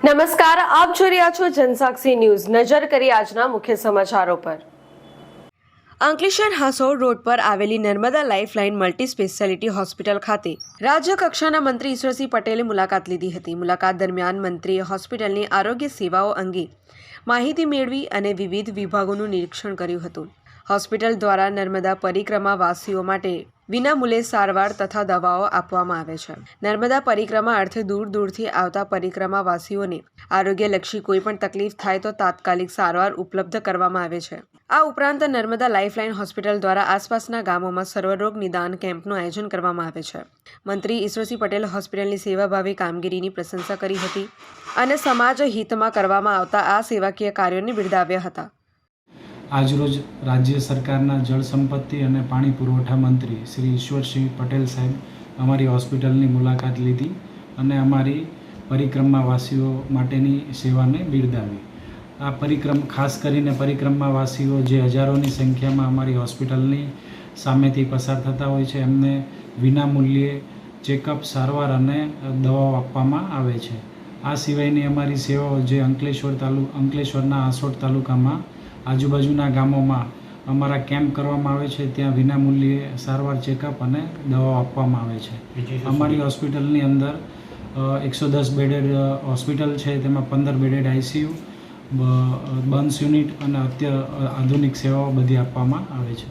નમસ્કાર, આપ જોઈ રહ્યા છો જનસાક્ષી ન્યૂઝ. નજર કરી આજના મુખ્ય સમાચારો પર. અંકલેશ્વર હાસોડ રોડ પર આવેલી Narmada lifeline multi speciality hospital ખાતે રાજ્ય કક્ષાના મંત્રી ઈશ્વરસિંહ પટેલે મુલાકાત લીધી હતી. મુલાકાત દરમિયાન મંત્રીએ હોસ્પિટલની આરોગ્ય સેવાઓ અંગે માહિતી મેળવી અને વિવિધ વિભાગોનું નિરીક્ષણ કર્યું હતું. હોસ્પિટલ દ્વારા નર્મદા પરિક્રમાવાસીઓ માટે વિનામૂલ્યે સારવાર તથા દવાઓ આપવામાં આવે છે. નર્મદા પરિક્રમા અર્થે દૂર દૂરથી આવતા પરિક્રમાવાસીઓને આરોગ્યલક્ષી કોઈપણ તકલીફ થાય તો તાત્કાલિક સારવાર ઉપલબ્ધ કરવામાં આવે છે. આ ઉપરાંત નર્મદા લાઇફલાઇન હોસ્પિટલ દ્વારા આસપાસના ગામોમાં સર્વરોગ નિદાન કેમ્પનું આયોજન કરવામાં આવે છે. મંત્રી ઈશ્વરસિંહ પટેલ હોસ્પિટલની સેવાભાવી કામગીરીની પ્રશંસા કરી હતી અને સમાજ હિતમાં કરવામાં આવતા આ સેવાકીય કાર્યોને બિરદાવ્યા હતા. આજરોજ રાજ્ય સરકારના જળ સંપત્તિ અને પાણી પુરવઠા મંત્રી શ્રી ઈશ્વરસિંહ પટેલ સાહેબ અમારી હોસ્પિટલની મુલાકાત લીધી અને અમારી પરિક્રમાવાસીઓ માટેની સેવાને બિરદાવી. આ પરિક્રમ, ખાસ કરીને પરિક્રમાવાસીઓ જે હજારોની સંખ્યામાં અમારી હોસ્પિટલની સામેથી પસાર થતા હોય છે, એમને વિનામૂલ્યે ચેકઅપ, સારવાર અને દવાઓ આપવામાં આવે છે. આ સિવાયની અમારી સેવાઓ જે અંકલેશ્વર તાલુ, અંકલેશ્વરના આસોડ તાલુકામાં આજુબાજુના ગામોમાં અમારા કેમ્પ કરવામાં આવે છે ત્યાં વિનામૂલ્યે સારવાર ચેકઅપ અને દવાઓ આપવામાં આવે છે. અમારી હોસ્પિટલની અંદર એકસો દસ બેડેડ હોસ્પિટલ છે તેમાં પંદર બેડેડ આઈસીયુ બર્ન્સ યુનિટ અને અત્ય આધુનિક સેવાઓ બધી આપવામાં આવે છે.